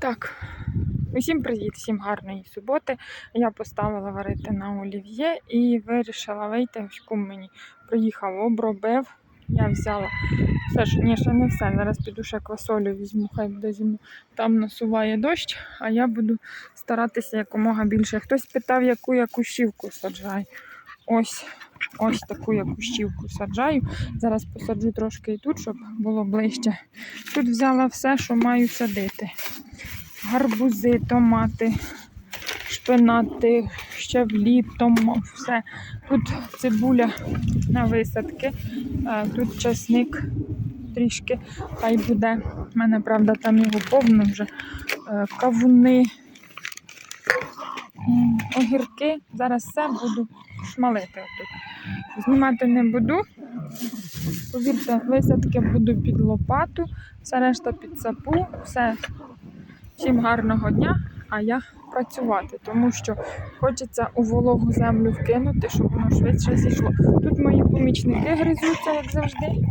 Так, усім привіт, всім гарної суботи. Я поставила варити на олів'є і вирішила вийти. Кум мені приїхав, обробив. Я взяла все ж, ні, ще не все. Зараз піду ще квасолю візьму, хай буде зиму. Там насуває дощ, а я буду старатися якомога більше. Хтось питав, яку я кущівку саджаю. Ось, ось таку я кущівку саджаю. Зараз посаджу трошки і тут, щоб було ближче. Тут взяла все, що маю садити. Гарбузи, томати, шпинати, щавлі, том, все. Тут цибуля на висадки, тут часник трішки хай буде. У мене, правда, там його повно вже. Е, Кавуни, огірки. Зараз все буду шмалити отут. Знімати не буду. Повірте, висадки буду під лопату, все решта під сапу, все. Всім гарного дня, а я працювати, тому що хочеться у вологу землю вкинути, щоб воно швидше зійшло. Тут мої помічники гризуться, як завжди.